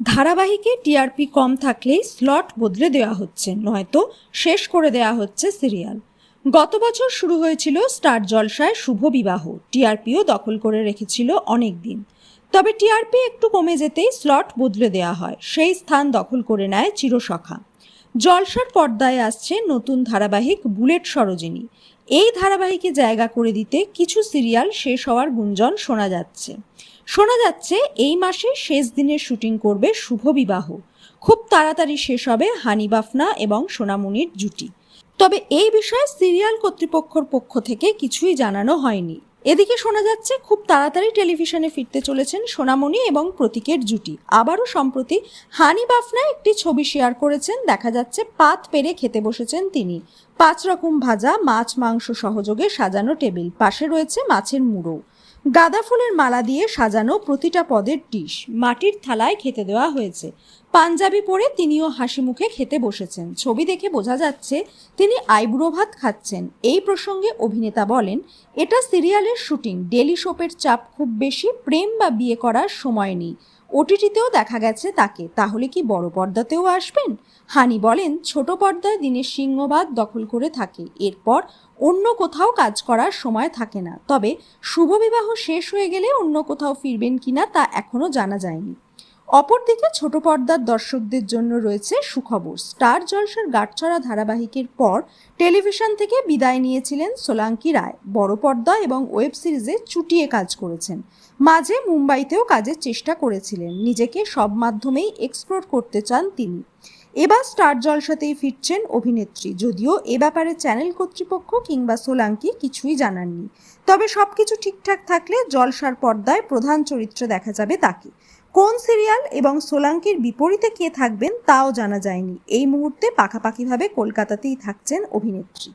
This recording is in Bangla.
ধারাবাহিকে টিআরপি কম থাকলেই স্লট বদলে দেওয়া হচ্ছে, নয়তো শেষ করে দেওয়া হচ্ছে সিরিয়াল। গত বছর শুরু হয়েছিল স্টার জলসায় শুভ বিবাহ, টিআরপিও দখল করে রেখেছিল অনেক দিন তবে টিআরপি একটু কমে যেতেই স্লট বদলে দেওয়া হয়, সেই স্থান দখল করে নেয় চিরসখা। জলসার পর্দায় আসছে নতুন ধারাবাহিক বুলেট সরোজিনী। এই ধারাবাহিকে জায়গা করে দিতে কিছু সিরিয়াল শেষ হওয়ার গুঞ্জন শোনা যাচ্ছে। শোনা যাচ্ছে এই মাসে শেষ দিনের শুটিং করবে শুভ বিবাহ। খুব তাড়াতাড়ি শেষ হবে হানি বাফনা এবং সোনামণির জুটি। তবে এই বিষয়ে সিরিয়াল কর্তৃপক্ষর পক্ষ থেকে কিছুই জানানো হয়নি। এদিকে শোনা যাচ্ছে, খুব তাড়াতাড়ি টেলিভিশনে ফিরতে চলেছেন সোনামণি এবং প্রতীকের জুটি। আবারও সম্প্রতি হানি বাফনা একটি ছবি শেয়ার করেছেন, দেখা যাচ্ছে পাত পেরে খেতে বসেছেন তিনি। পাঁচ রকম ভাজা, মাছ, মাংস সহযোগে সাজানো টেবিল, পাশে রয়েছে মাছের মুড়ো। গাঁদা ফুলের মালা দিয়ে সাজানো প্রতিটা পদের ডিশ মাটির থালায় খেতে দেওয়া হয়েছে। পাঞ্জাবি পরে তিনিও হাসি মুখে খেতে বসেছেন। ছবি দেখে বোঝা যাচ্ছে তিনি আইব্রো ভাত খাচ্ছেন। এই প্রসঙ্গে অভিনেতা বলেন, এটা সিরিয়ালের শুটিং। ডেলি শোপের চাপ খুব বেশি, প্রেম বা বিয়ে করার সময় নেই। ওটিটিতেও দেখা গেছে তাকে। তাহলে কি বড় পর্দাতেও আসবেন? হানি বলেন, ছোট পর্দায় দিনের সিংহভাগ দখল করে থাকে। এরপর অন্য কোথাও কাজ করার সময় থাকে না। তবে শুভবিবাহ শেষ হয়ে গেলে অন্য কোথাও ফিরবেন কিনা তা এখনও জানা যায়নি। অপরদিকে ছোট পর্দার দর্শকদের জন্য রয়েছে সুখবর। স্টার জলসার গাঁটছড়া ধারাবাহিকের পর টেলিভিশন থেকে বিদায় নিয়েছিলেন সোলাঙ্কি রায়। বড় পর্দা এবং ওয়েব সিরিজে চুটিয়ে কাজ করেছেন। মাঝে মুম্বাইতেও কাজের চেষ্টা করেছিলেন। নিজেকে সব মাধ্যমেই এক্সপ্লোর করতে চান তিনি। এবার স্টার জলসাতেই ফিরছেন অভিনেত্রী। যদিও এ ব্যাপারে চ্যানেল কর্তৃপক্ষ কিংবা সোলাঙ্কি কিছুই জানাননি। তবে সবকিছু ঠিকঠাক থাকলে জলসার পর্দায় প্রধান চরিত্র দেখা যাবে তাকে। কোন সিরিয়াল এবং সোলাঙ্কির বিপরীতে কে থাকবেন তাও জানা যায়নি। এই মুহূর্তে পাকাপাকিভাবে কলকাতাতেই থাকছেন অভিনেত্রী।